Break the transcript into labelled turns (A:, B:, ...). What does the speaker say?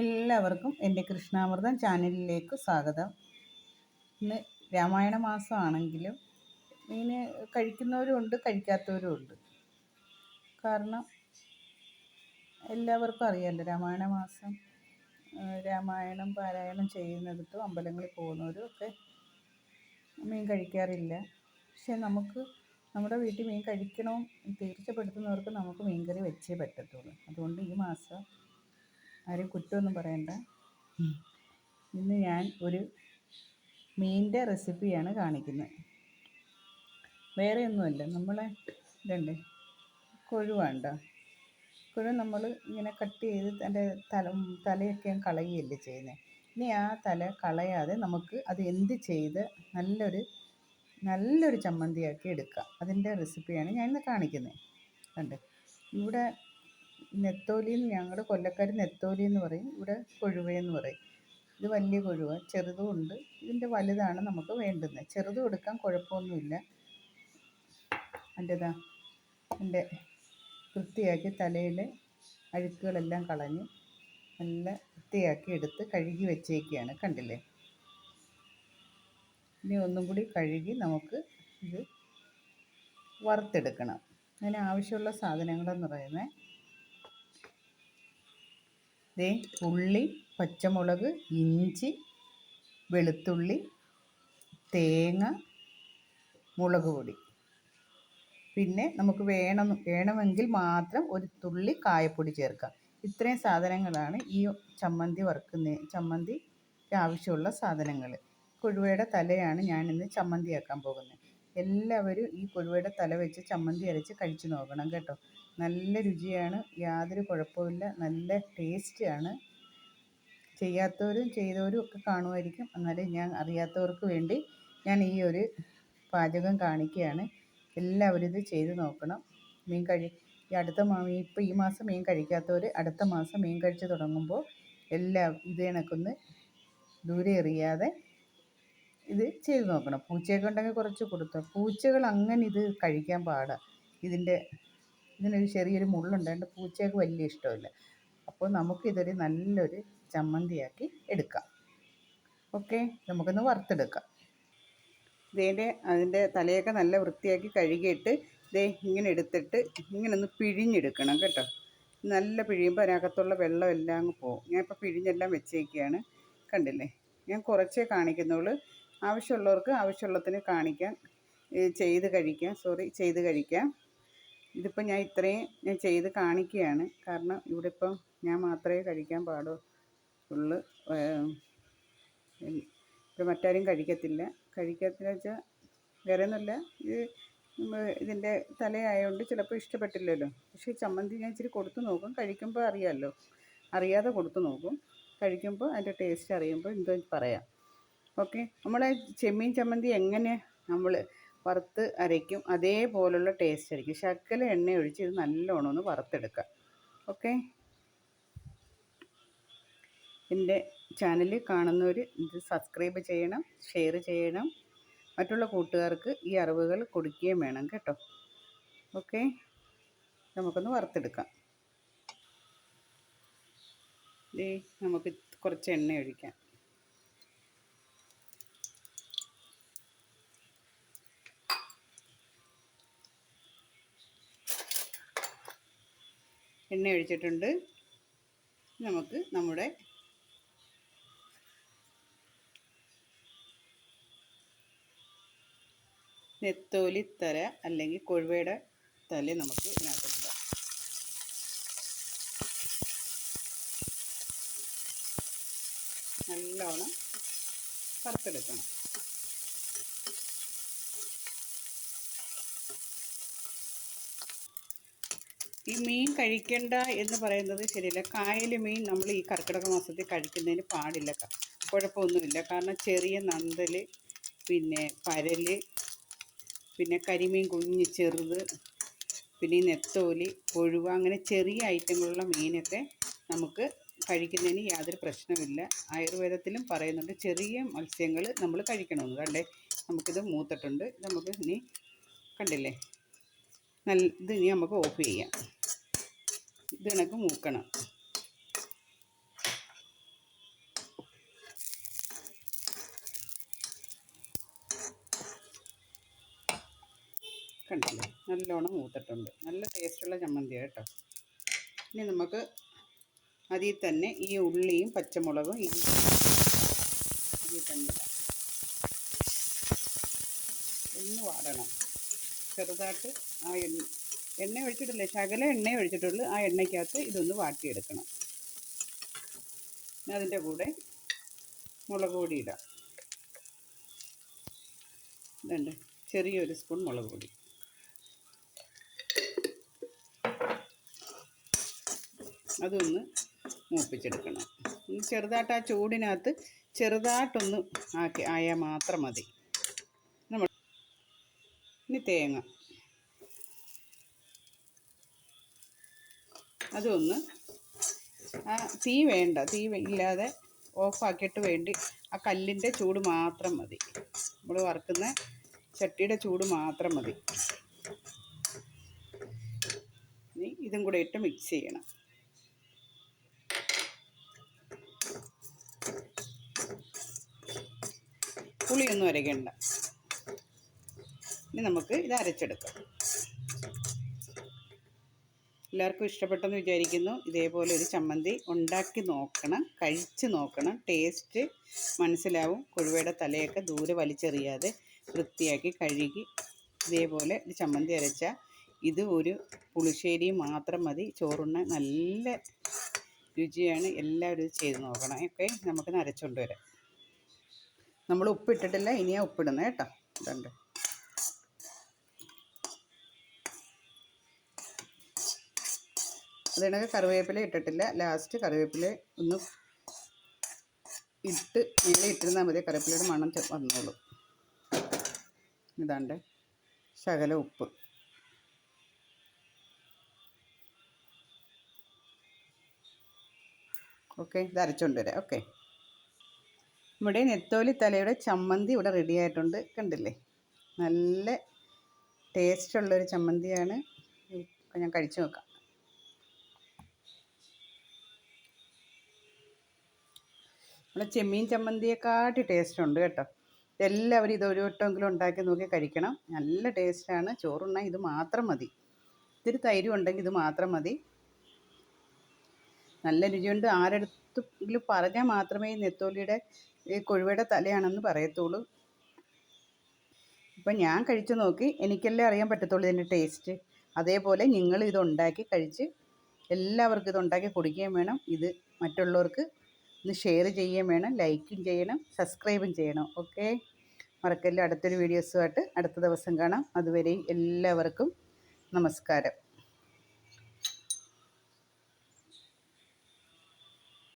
A: എല്ലാവർക്കും എന്റെ കൃഷ്ണാമൃതം ചാനലിലേക്ക് സ്വാഗതം. ഇന്ന് രാമായണ മാസമാണെങ്കിലും മീൻ കഴിക്കുന്നവരും ഉണ്ട് കഴിക്കാത്തവരും ഉണ്ട് കാരണം എല്ലാവർക്കും അറിയാമല്ലോ രാമായണ മാസം രാമായണം പാരായണം ചെയ്യുന്നിടത്തും അമ്പലങ്ങളിൽ പോകുന്നവരും ഒക്കെ മീൻ കഴിക്കാറില്ല. പക്ഷേ നമുക്ക് നമ്മുടെ വീട്ടിൽ മീൻ കഴിക്കണം തീർച്ചപ്പെടുത്തുന്നവർക്ക് നമുക്ക് മീൻകറി വെച്ചേ പറ്റത്തുള്ളൂ. അതുകൊണ്ട് ഈ മാസം ആരും കുറ്റമൊന്നും പറയണ്ട. ഇന്ന് ഞാൻ ഒരു മീനിന്റെ റെസിപ്പിയാണ് കാണിക്കുന്നത്. വേറെ ഒന്നുമല്ല നമ്മളെ ഇതുണ്ട് കൊഴുവാണ്ട കൊഴു നമ്മൾ ഇങ്ങനെ കട്ട് ചെയ്ത് അതിന്റെ തല തലയൊക്കെ കളയുകയല്ലേ ചെയ്യുന്നത് ഇനി ആ തല കളയാതെ നമുക്ക് അത് എന്ത് ചെയ്ത് നല്ലൊരു നല്ലൊരു ചമ്മന്തിയാക്കി എടുക്കാം. അതിന്റെ റെസിപ്പിയാണ് ഞാൻ ഇന്ന് കാണിക്കുന്നത്. കണ്ട്? ഇവിടെ നെത്തോലി എന്ന് ഞങ്ങളുടെ കൊല്ലക്കാർ നെത്തോലി എന്ന് പറയും ഇവിടെ കൊഴുവയെന്ന് പറയും. ഇത് വലിയ കൊഴുവ ചെറുതും ഉണ്ട്. ഇതിന്റെ വലുതാണ് നമുക്ക് വേണ്ടുന്നത് ചെറുതും എടുക്കാൻ കുഴപ്പമൊന്നുമില്ല. അതിന്റെതാ എന്റെ വൃത്തിയാക്കി തലയിലെ അഴുക്കുകളെല്ലാം കളഞ്ഞ് നല്ല വൃത്തിയാക്കി എടുത്ത് കഴുകി വെച്ചേക്കുകയാണ് കണ്ടില്ലേ? ഇനി ഒന്നും കൂടി കഴുകി നമുക്ക് ഇത് വറുത്തെടുക്കണം. അതിന് ആവശ്യമുള്ള സാധനങ്ങളെന്ന് പറയുന്നത് ദേ ഉള്ളി പച്ചമുളക് ഇഞ്ചി വെളുത്തുള്ളി തേങ്ങ മുളക് പൊടി. പിന്നെ നമുക്ക് വേണം വേണമെങ്കിൽ മാത്രം ഒരു തുള്ളി കായപ്പൊടി ചേർക്കാം. ഇത്രയും സാധനങ്ങളാണ് ഈ ചമ്മന്തി വറുക്കുന്ന ചമ്മന്തിക്ക് ആവശ്യമുള്ള സാധനങ്ങൾ. കൊഴുവയുടെ തലയാണ് ഞാൻ ഇന്ന് ചമ്മന്തിയാക്കാൻ പോകുന്നത്. എല്ലാവരും ഈ കൊഴുവയുടെ തല വെച്ച് ചമ്മന്തി അരച്ച് കഴിച്ചു നോക്കണം കേട്ടോ. നല്ല രുചിയാണ്. യാതൊരു കുഴപ്പമില്ല നല്ല ടേസ്റ്റാണ് ചെയ്യാത്തവരും ചെയ്തവരും ഒക്കെ കാണുമായിരിക്കും. എന്നാലും ഞാൻ അറിയാത്തവർക്ക് വേണ്ടി ഞാൻ ഈ ഒരു പാചകം കാണിക്കുകയാണ്. എല്ലാവരും ഇത് ചെയ്ത് നോക്കണം. മീൻ കഴി ഈ അടുത്ത മാ ഇപ്പോൾ ഈ മാസം മീൻ കഴിക്കാത്തവർ അടുത്ത മാസം മീൻ കഴിച്ച് തുടങ്ങുമ്പോൾ എല്ലാ ഇത് കണക്കൊന്ന് ദൂരെ എറിയാതെ ഇത് ചെയ്ത് നോക്കണം. പൂച്ചയൊക്കെ ഉണ്ടെങ്കിൽ കുറച്ച് കൊടുത്തോ പൂച്ചകൾ അങ്ങനെ ഇത് കഴിക്കാൻ പാടാണ് ഇതിന്റെ ഇതിനൊരു ചെറിയൊരു മുള്ളുണ്ട്. പൂച്ചയ്ക്ക് വലിയ ഇഷ്ടമില്ല. അപ്പോൾ നമുക്കിതൊരു നല്ലൊരു ചമ്മന്തിയാക്കി എടുക്കാം. ഓക്കെ? നമുക്കൊന്ന് വറുത്തെടുക്കാം. ഇതിന്റെ അതിന്റെ തലയൊക്കെ നല്ല വൃത്തിയാക്കി കഴുകിയിട്ട് ഇതേ ഇങ്ങനെ എടുത്തിട്ട് ഇങ്ങനെ ഒന്ന് പിഴിഞ്ഞെടുക്കണം കേട്ടോ. നല്ല പിഴിയുമ്പോൾ അതിനകത്തുള്ള വെള്ളം എല്ലാം അങ്ങ് പോകും. ഞാൻ ഇപ്പോൾ പിഴിഞ്ഞെല്ലാം വെച്ചേക്കുകയാണ് കണ്ടില്ലേ? ഞാൻ കുറച്ചേ കാണിക്കുന്നുള്ളൂ. ആവശ്യമുള്ളവർക്ക് ആവശ്യമുള്ളതിന് കാണിക്കാം. ചെയ്ത് കഴിക്കാം. സോറി ചെയ്ത് കഴിക്കാം. ഇതിപ്പോൾ ഞാൻ ഇത്രയും ഞാൻ ചെയ്ത് കാണിക്കുകയാണ്. കാരണം ഇവിടെ ഇപ്പം ഞാൻ മാത്രമേ കഴിക്കാൻ പാടുള്ളൂ ഇവിടെ മറ്റാരും കഴിക്കത്തില്ല. കഴിക്കത്തില്ല വെച്ചാൽ വേറെ ഒന്നുമില്ല. ഇത് ഇതിന്റെ തലയായതുകൊണ്ട് ചിലപ്പോൾ ഇഷ്ടപ്പെട്ടില്ലല്ലോ. പക്ഷേ ചമ്മന്തി ഞാൻ ഇച്ചിരി കൊടുത്തു നോക്കും. കഴിക്കുമ്പോൾ അറിയാമല്ലോ അറിയാതെ കൊടുത്തു നോക്കും. കഴിക്കുമ്പോൾ അതിന്റെ ടേസ്റ്റ് അറിയുമ്പോൾ എന്തോ പറയാം. ഓക്കെ. നമ്മളെ ചെമ്മീൻ ചമ്മന്തി എങ്ങനെ നമ്മൾ വറുത്ത് അരയ്ക്കും. അതേപോലുള്ള ടേസ്റ്റ് ആയിരിക്കും. ശക്കല എണ്ണ ഒഴിച്ച് ഇത് നല്ലോണം ഒന്ന് വറുത്തെടുക്കാം ഓക്കെ എന്റെ ചാനൽ കാണുന്നവർ ഇത് സബ്സ്ക്രൈബ് ചെയ്യണം ഷെയർ ചെയ്യണം. മറ്റുള്ള കൂട്ടുകാർക്ക് ഈ അറിവുകൾ കൊടുക്കുകയും വേണം കേട്ടോ. ഓക്കെ നമുക്കൊന്ന് വറുത്തെടുക്കാം. നമുക്ക് കുറച്ച് എണ്ണ ഒഴിക്കാം. എണ്ണ ഒഴിച്ചിട്ടുണ്ട്. നമുക്ക് നമ്മുടെ നെത്തോലി തല അല്ലെങ്കിൽ കൊഴുവയുടെ തല നമുക്ക് ഇതിനകത്തിടാം നല്ലോണം വറുത്തെടുക്കണം. ഈ മീൻ കഴിക്കണ്ട എന്ന് പറയുന്നത് ശരിയല്ല. കായൽ മീൻ നമ്മൾ ഈ കർക്കിടക മാസത്തിൽ കഴിക്കുന്നതിന് പാടില്ല. കുഴപ്പമൊന്നുമില്ല. കാരണം ചെറിയ നന്തൽ പിന്നെ പരൽ പിന്നെ കരിമീൻ കുഞ്ഞ് ചെറുത് പിന്നെ ഈ നെത്തോലി കൊഴുവ അങ്ങനെ ചെറിയ ഐറ്റങ്ങളുള്ള മീനൊക്കെ നമുക്ക് കഴിക്കുന്നതിന് യാതൊരു പ്രശ്നമില്ല ആയുർവേദത്തിലും പറയുന്നുണ്ട് ചെറിയ മത്സ്യങ്ങൾ നമ്മൾ കഴിക്കണമെന്ന്. കണ്ടേ നമുക്കിത് മൂത്തിട്ടുണ്ട്. നമുക്ക് ഇനി കണ്ടില്ലേ? നല്ല ഇത് ഇനി നമുക്ക് ഓഫ് ചെയ്യാം. ഇത് കണക്ക് മൂക്കണം. കണ്ടില്ലേ നല്ലോണം മൂത്തിട്ടുണ്ട്. നല്ല ടേസ്റ്റുള്ള ചമ്മന്തിയാണ് കേട്ടോ. ഇനി നമുക്ക് അതിൽ തന്നെ ഈ ഉള്ളിയും പച്ചമുളകും ഈ ഇതിൽ തന്നെ ഇടാം. ഒന്ന് വാടണം. ചെറുതായിട്ട് ആ എണ്ണ എണ്ണ ഒഴിച്ചിട്ടില്ലേ? ശകല എണ്ണ ഒഴിച്ചിട്ടുള്ളൂ. ആ എണ്ണയ്ക്കകത്ത് ഇതൊന്ന് വാട്ടിയെടുക്കണം. അതിന്റെ കൂടെ മുളക് പൊടി ഇടാം. ഇതുണ്ട്. ചെറിയൊരു സ്പൂൺ മുളക് പൊടി. അതൊന്ന് മൂപ്പിച്ചെടുക്കണം. ചെറുതായിട്ട് ആ ചൂടിനകത്ത് ചെറുതായിട്ടൊന്ന് ആക്കി ആയാൽ മാത്രം മതി. നമ്മൾ ഇനി തേങ്ങ അതൊന്ന് തീ വേണ്ട. തീ ഇല്ലാതെ ഓഫാക്കിയിട്ട് വേണ്ടി ആ കല്ലിന്റെ ചൂട് മാത്രം മതി. നമ്മൾ വറുക്കുന്ന ചട്ടിയുടെ ചൂട് മാത്രം മതി. ഇനി ഇതും കൂടെ ഇട്ട് മിക്സ് ചെയ്യണം. പുളിയൊന്നും അരയ്ക്കണ്ട. ഇനി നമുക്ക് ഇത് അരച്ചെടുക്കാം. എല്ലാവർക്കും ഇഷ്ടപ്പെട്ടെന്ന് വിചാരിക്കുന്നു. ഇതേപോലെ ഒരു ചമ്മന്തി ഉണ്ടാക്കി നോക്കണം കഴിച്ച് നോക്കണം. ടേസ്റ്റ് മനസ്സിലാവും. കൊഴുവയുടെ തലയൊക്കെ ദൂരെ വലിച്ചെറിയാതെ വൃത്തിയാക്കി കഴുകി ഇതേപോലെ ഒരു ചമ്മന്തി അരച്ച ഇത് ഒരു പുളിശ്ശേരി മാത്രം മതി. ചോറുണ്ണ നല്ല രുചിയാണ്. എല്ലാവരും ചെയ്ത് നോക്കണം. ഓക്കെ നമുക്ക് അരച്ചുകൊണ്ട് വരാം. നമ്മൾ ഉപ്പിട്ടിട്ടില്ല ഇനിയാണ് ഉപ്പിടുന്നത് കേട്ടോ. ഇതുണ്ട്. അതിനൊക്കെ കറിവേപ്പില ഇട്ടിട്ടില്ല. ലാസ്റ്റ് കറിവേപ്പില ഒന്ന് ഇട്ട് മേലെ ഇട്ടിരുന്നാൽ മതി. കറിവേപ്പിലയുടെ മണം വന്നോളൂ. ഇതാണ്ട് ശകല ഉപ്പ്. ഓക്കെ ഇത് അരച്ചുകൊണ്ട് വരാം. ഓക്കെ നമ്മുടെ നെത്തോലി തലയുടെ ചമ്മന്തി ഇവിടെ റെഡി ആയിട്ടുണ്ട്. കണ്ടില്ലേ? നല്ല ടേസ്റ്റുള്ളൊരു ചമ്മന്തിയാണ്. ഞാൻ കഴിച്ചു നോക്കാം. നമ്മുടെ ചെമ്മീൻ ചമ്മന്തിയെക്കാട്ടി ടേസ്റ്റ് ഉണ്ട് കേട്ടോ. എല്ലാവരും ഇത് ഒരു വട്ടമെങ്കിലും ഉണ്ടാക്കി നോക്കി കഴിക്കണം. നല്ല ടേസ്റ്റാണ് ചോറുണ്ണാൻ ഇത് മാത്രം മതി. ഇത്തിരി തൈരും ഉണ്ടെങ്കിൽ ഇത് മാത്രം മതി. നല്ല രുചിയുണ്ട്. ആരെടുത്തെങ്കിലും പറഞ്ഞാൽ മാത്രമേ ഈ നെത്തോലിയുടെ ഈ കൊഴുവയുടെ തലയാണെന്ന് പറയത്തുള്ളൂ. ഇപ്പം ഞാൻ കഴിച്ചു നോക്കി. എനിക്കല്ലേ അറിയാൻ പറ്റത്തുള്ളൂ ഇതിന്റെ ടേസ്റ്റ് അതേപോലെ നിങ്ങൾ ഇത് ഉണ്ടാക്കി കഴിച്ച് എല്ലാവർക്കും ഇത് ഉണ്ടാക്കി കൊടുക്കുകയും വേണം. ഇത് മറ്റുള്ളവർക്ക് ഒന്ന് ഷെയർ ചെയ്യുകയും വേണം ലൈക്കും ചെയ്യണം സബ്സ്ക്രൈബും ചെയ്യണം. ഓക്കെ മറക്കല്ല. അടുത്തൊരു വീഡിയോസുമായിട്ട് അടുത്ത ദിവസം കാണാം. അതുവരെയും എല്ലാവർക്കും നമസ്കാരം.